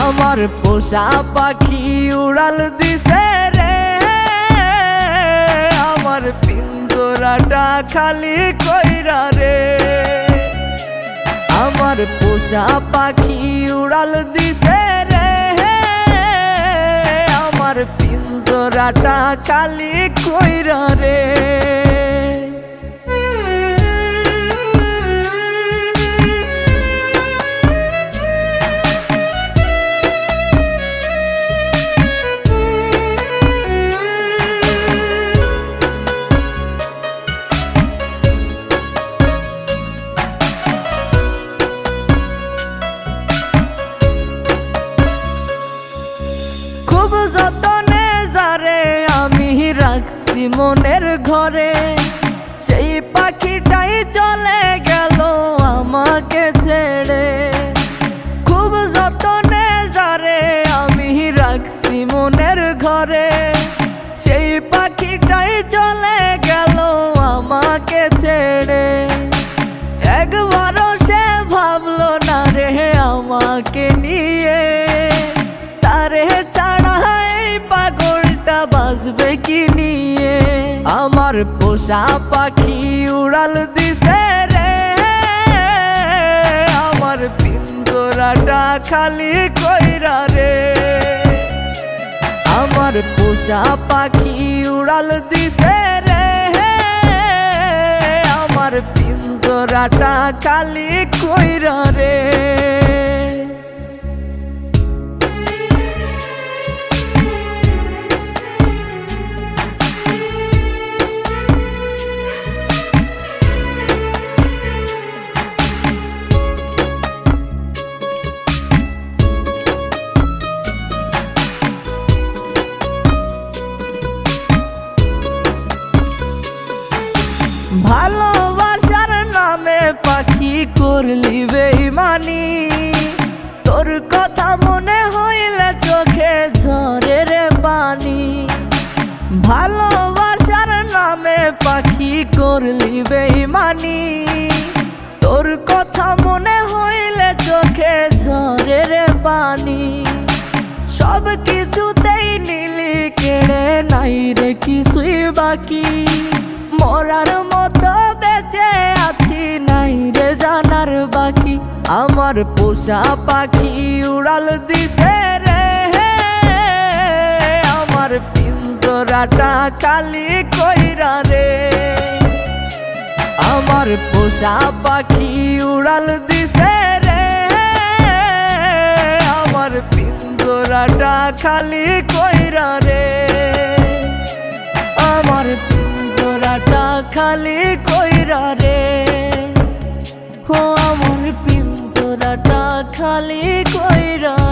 আমার পোষা পাখি উড়াল দিছে খালি কইরা রে। আমার পোষা পাখি উড়াল দিছে রে। আমার পিঞ্জরাটা খালি কইরা রে। খুব যতনে যারে আমি রাখছি মনের ঘরে। সেই পাখিটাই চলে গেল আমাকে ছেড়ে। খুব যতনে যারে আমি রাখছি মনের ঘরে। সেই পাখিটাই চলে গেল আমাকে ছেড়ে। একবারও সে ভাবলো না রে আমাকে নিয়ে। বাজবে কি নিয়ে? আমার পোষা পাখি উড়াল দিছে রে। আমার পিঞ্জরাটা খালি কইরা রে। আমার পোষা পাখি উড়াল দিছে রে। আমার পিঞ্জরাটা খালি কইরা রে। করলি বেইমানি তোর কথা মনে হইলে চোখে ঝরে রে পানি। ভালোবাসার নামে পাখি করলি বেইমানি তোর কথা মনে হইলে চোখে ঝরে রে পানি। সব কিছুতেই নীলি কেড়ে নাই রে কিছুই বাকি। মরার মতো আমার পোষা পাখি উড়াল দিছে রে। আমার পিঞ্জরাটা খালি কইরা রে। আমার পোষা পাখি উড়াল দিছে রে। আমার পিঞ্জরাটা খালি কইরা রে। আমার পিঞ্জরাটা খালি কইরা রে। পিঞ্জরাটা খালি কইরা